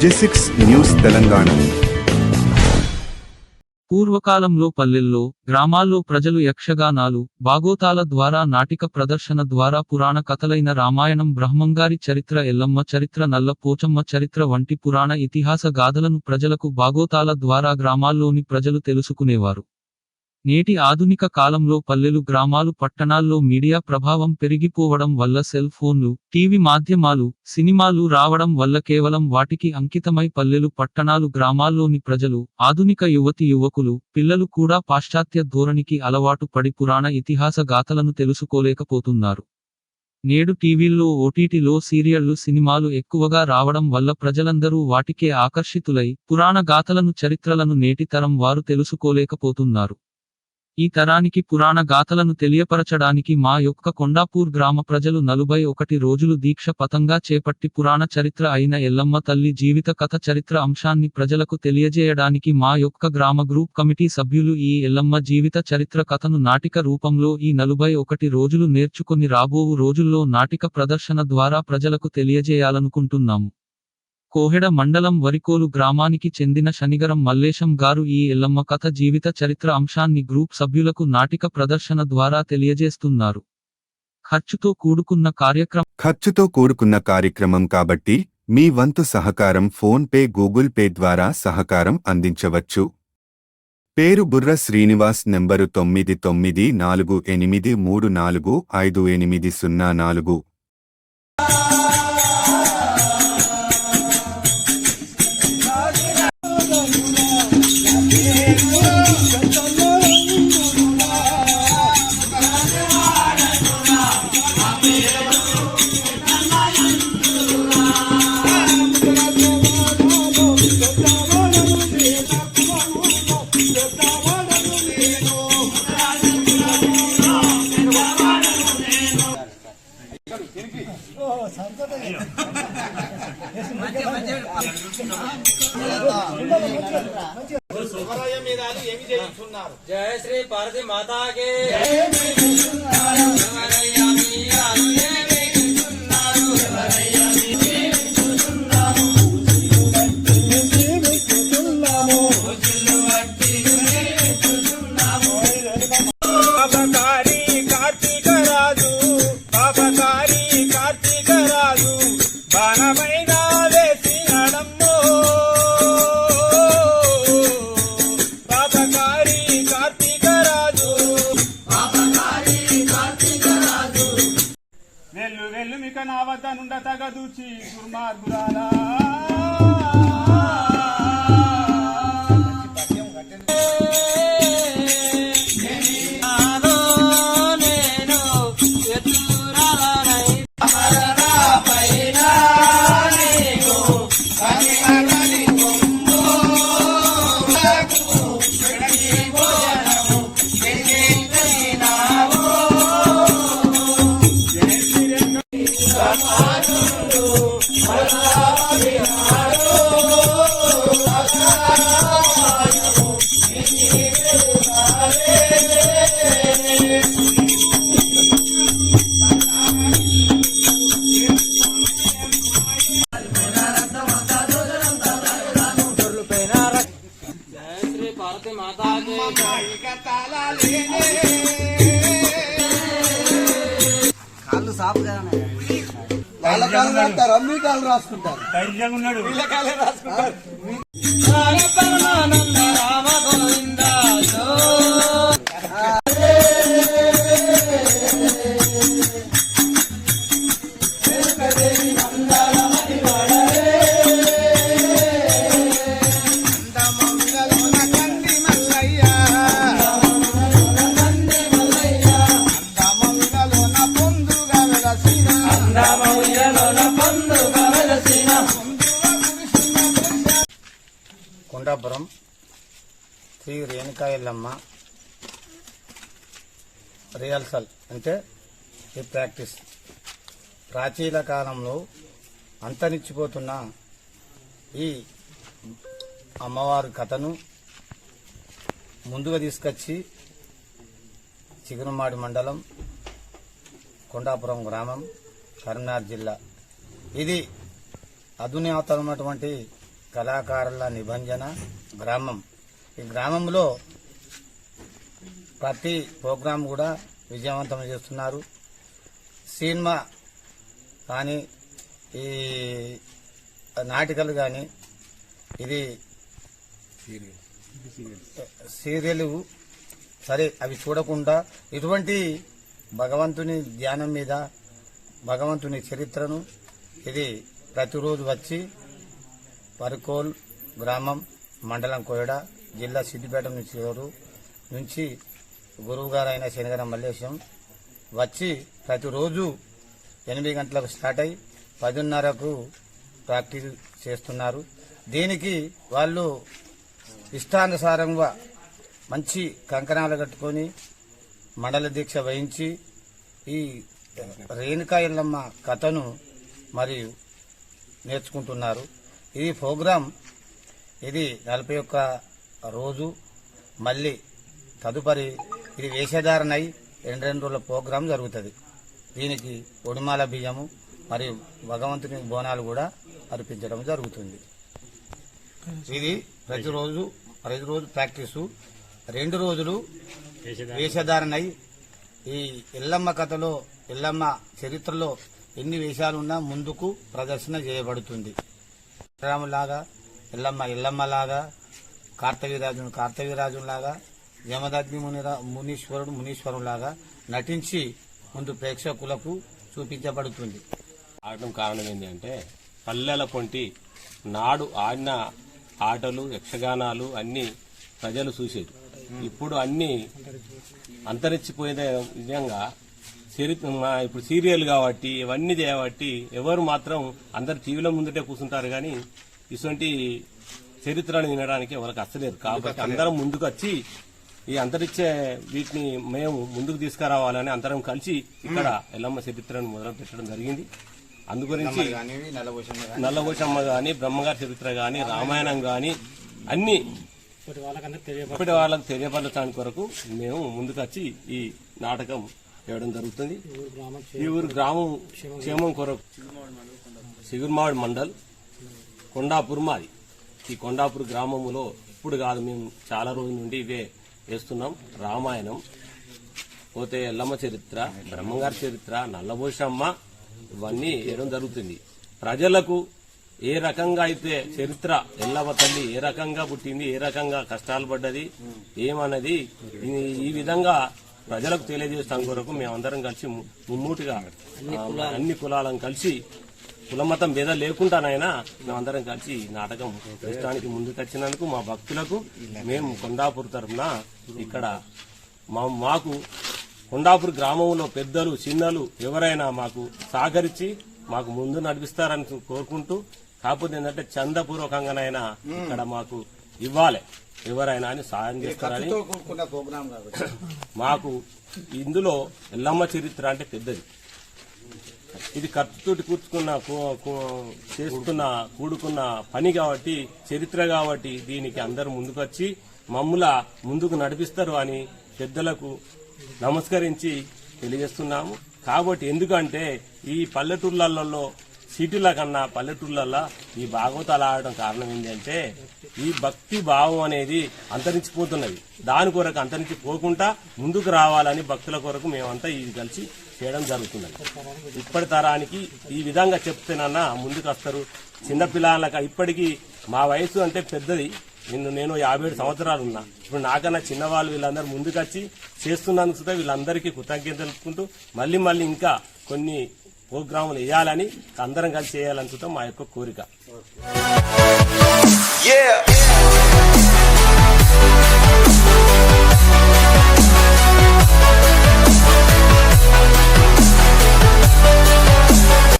జెసిక్స్ news Telangana. పూర్వకాలంలో పల్లెల్లో గ్రామాల్లో ప్రజలు యక్షగానాలు బాగోతాల ద్వారా నాటిక ప్రదర్శన ద్వారా పురాణ కథలైన రామాయణం బ్రహ్మంగారి చరిత్ర ఎల్లమ్మ చరిత్ర నల్ల పోచమ్మ చరిత్ర వంటి పురాణ ఇతిహాస గాథలను ప్రజలకు బాగోతాల ద్వారా గ్రామాల్లోని ప్రజలు తెలుసుకునేవారు. నేటి ఆధునిక కాలంలో పల్లెలు గ్రామాలు పట్టణాల్లో మీడియా ప్రభావం పెరిగిపోవడం వల్ల సెల్ ఫోన్లు టీవీ మాధ్యమాలు సినిమాలు రావడం వల్ల కేవలం వాటికి అంకితమై పల్లెలు పట్టణాలు గ్రామాల్లోని ప్రజలు ఆధునిక యువతి యువకులు పిల్లలు కూడా పాశ్చాత్య ధోరణికి అలవాటు పడి పురాణ ఇతిహాస గాథలను తెలుసుకోలేకపోతున్నారు. నేడు టీవీల్లో ఓటీటీలో సీరియళ్ళు సినిమాలు ఎక్కువగా రావడం వల్ల ప్రజలందరూ వాటికే ఆకర్షితులై పురాణ గాథలను చరిత్రలను నేటి తరం వారు తెలుసుకోలేకపోతున్నారు. ఈ తరానికి పురాణ గాథలను తెలియపరచడానికి మా యొక్క కొండాపూర్ గ్రామ ప్రజలు నలుబై ఒకటి రోజులు దీక్ష పతంగా చేపట్టి పురాణ చరిత్ర అయిన ఎల్లమ్మ తల్లి జీవిత కథ చరిత్ర అంశాన్ని ప్రజలకు తెలియజేయడానికి మా యొక్క గ్రామ గ్రూప్ కమిటీ సభ్యులు ఈ ఎల్లమ్మ జీవిత చరిత్ర కథను నాటిక రూపంలో ఈ నలుబై ఒకటి రోజులు నేర్చుకొని రాబోవు రోజుల్లో నాటిక ప్రదర్శన ద్వారా ప్రజలకు తెలియజేయాలనుకుంటున్నాము. కోహెడ మండలం వరికోలు గ్రామానికి చెందిన శనిగరం మల్లేశం గారు ఈ ఎల్లమ్మ కథ జీవిత చరిత్ర అంశాన్ని గ్రూప్ సభ్యులకు నాటిక ప్రదర్శన ద్వారా తెలియజేస్తున్నారు. ఖర్చుతో కూడుకున్న కార్యక్రమం ఖర్చుతో కూడుకున్న కార్యక్రమం కాబట్టి మీ వంతు సహకారం ఫోన్ పే గూగుల్ పే ద్వారా సహకారం అందించవచ్చు. పేరు బుర్ర శ్రీనివాస్ నెంబరు తొమ్మిది తొమ్మిది నాలుగు ఎనిమిది మూడు నాలుగు ఐదు ఎనిమిది సున్నా నాలుగు. జయ శ్రీ పార్వతి మాతాకి. తనుండ నా తగదూచి దుర్మార్గురాలా కాళ్ళు సాపు వాళ్ళ కాళ్ళు రాస్తారు అమ్మి కాళ్ళు రాసుకుంటారు. పరమానంద రామ కొండాపురం శ్రీ రేణుకాయలమ్మ రిహర్సల్ అంటే ఈ ప్రాక్టీస్. ప్రాచీన కాలంలో అంతరించిపోతున్న ఈ అమ్మవారి కథను ముందుగా తీసుకొచ్చి చిగురుమాడి మండలం కొండాపురం గ్రామం కరీంనగర్ జిల్లా. ఇది అధునాతనమైనటువంటి కళాకారుల నిబంధన గ్రామం. ఈ గ్రామంలో ప్రతి ప్రోగ్రాం కూడా విజయవంతం చేస్తున్నారు. సినిమా కానీ ఈ నాటికలు కానీ ఇది సీరియల్ సరే అవి చూడకుండా ఇటువంటి భగవంతుని ధ్యానం మీద భగవంతుని చరిత్రను ఇది ప్రతిరోజు వచ్చి పరుకోల్ గ్రామం మండలం కోయడ జిల్లా సిద్దిపేట నుంచి ఎవరు నుంచి గురువు గారైన శనిగర మల్లేశం వచ్చి ప్రతిరోజు ఎనిమిది గంటలకు స్టార్ట్ అయి పదిన్నరకు ప్రాక్టీస్ చేస్తున్నారు. దీనికి వాళ్ళు ఇష్టానుసారంగా మంచి కంకణాలు కట్టుకొని మండల దీక్ష వహించి ఈ రేణుకా ఎల్లమ్మ కథను మరియు నేర్చుకుంటున్నారు. ఈ ప్రోగ్రాం. ఇది నలభై ఒక్క రోజు. మళ్ళీ తదుపరి ఇది వేషధారణై రెండు రెండు రోజుల ప్రోగ్రాం జరుగుతుంది. దీనికి ఒడిమాల బియ్యము మరియు భగవంతుని బోనాలు కూడా అర్పించడం జరుగుతుంది. ఇది ప్రతిరోజు ప్రతిరోజు ప్రాక్టీసు. రెండు రోజులు వేషధారణై ఈ ఎల్లమ్మ కథలో ఎల్లమ్మ చరిత్రలో ఎన్ని వేషాలున్నా ముందుకు ప్రదర్శన చేయబడుతుంది. రాములాగా ఎల్లమ్మ ఎల్లమ్మలాగా కార్తవీరాజును కార్తవీరాజులాగా యమదగ్ని మునిరా మునీశ్వరుడు మునీశ్వరులాగా నటించి ముందు ప్రేక్షకులకు చూపించబడుతుంది. ఆడటం కారణం ఏంటంటే పల్లెల పొంటి నాడు ఆడిన ఆటలు యక్షగానాలు అన్ని ప్రజలు చూసేది. ఇప్పుడు అన్ని అంతరించిపోయే విధంగా చరిత్ర ఇప్పుడు సీరియల్ కాబట్టి ఇవన్నీ చేయబట్టి ఎవరు మాత్రం అందరు టీవీల ముందుటే కూర్చుంటారు కానీ ఇటువంటి చరిత్రను వినడానికి ఎవరికి అస్తలేదు. కాబట్టి అందరం ముందుకు వచ్చి ఈ అంతరిచ్చే వీటిని మేము ముందుకు తీసుకురావాలని అందరం కలిసి ఇక్కడ ఎల్లమ్మ చరిత్రను మొదలు పెట్టడం జరిగింది. అందుగురించి నల్లభూషమ్మ గాని బ్రహ్మగారి చరిత్ర గాని రామాయణం గాని అన్ని ఇప్పటి వాళ్ళకి తెలియపరచడానికి కొరకు మేము ముందుకు వచ్చి ఈ నాటకం వేయడం జరుగుతుంది. ఈ ఊరు గ్రామం క్షేమం కొరకు సిగుర్మాడ్ మండల్ కొండాపూర్ మాది. ఈ కొండాపూర్ గ్రామములో ఇప్పుడు కాదు మేము చాలా రోజుల నుండి ఇవే వేస్తున్నాం. రామాయణం పోతే ఎల్లమ్మ చరిత్ర బ్రహ్మంగారి చరిత్ర నల్లభూషమ్మ ఇవన్నీ వేయడం జరుగుతుంది. ప్రజలకు ఏ రకంగా అయితే చరిత్ర ఎల్లమ్మ తల్లి ఏ రకంగా పుట్టింది ఏ రకంగా కష్టాలు పడ్డది ఏమన్నది ఈ విధంగా ప్రజలకు తెలియజేస్తాం కొరకు మేమందరం కలిసి ముమ్మూటిగా అన్ని కులాలను కలిసి కులమతం భేద లేకుండానైనా మేమందరం కలిసి ఈ నాటకం ఇష్టానికి ముందుకు వచ్చినందుకు మా భక్తులకు మేము కొండాపూర్ తరఫున ఇక్కడ మా మాకు కొండాపూర్ గ్రామంలో పెద్దలు చిన్నలు ఎవరైనా మాకు సహకరించి మాకు ముందు నడిపిస్తారని కోరుకుంటూ కాకపోతే ఏంటంటే చందపూర్వకంగానైనా ఇక్కడ మాకు ఇవ్వాలి. ఎవరైనా అని సాయం చేస్తారని మాకు ఇందులో ఎల్లమ్మ చరిత్ర అంటే పెద్దది. ఇది ఖర్చుతోటి కూర్చుకున్న చేస్తున్న కూడుకున్న పని కాబట్టి చరిత్ర కాబట్టి దీనికి అందరూ ముందుకొచ్చి మమ్ముల ముందుకు నడిపిస్తారు అని పెద్దలకు నమస్కరించి తెలియజేస్తున్నాము. కాబట్టి ఎందుకంటే ఈ పల్లెటూర్లలో సిటీల కన్నా పల్లెటూర్లలో ఈ భాగవతాలు ఆడటం కారణం ఏంటంటే ఈ భక్తి భావం అనేది అంతరించిపోతున్నది. దాని కొరకు అంతరించిపోకుండా ముందుకు రావాలని భక్తుల కొరకు మేమంతా ఇది కలిసి చేయడం జరుగుతున్నది. ఇప్పటి తరానికి ఈ విధంగా చెప్తేనన్నా ముందుకు వస్తారు చిన్నపిల్లలకి ఇప్పటికీ మా వయసు అంటే పెద్దది. నిన్ను నేను యాభై ఏడు సంవత్సరాలు ఉన్నా. ఇప్పుడు నాకన్నా చిన్నవాళ్ళు వీళ్ళందరూ ముందుకొచ్చి చేస్తున్నందుకు సుతా వీళ్ళందరికీ కృతజ్ఞతలు తెలుపుకుంటూ మళ్ళీ మళ్ళీ ఇంకా కొన్ని ప్రోగ్రాములు వేయాలని అందరం కలిసి చేయాలనుకుంటాం మా యొక్క కోరిక Yeah.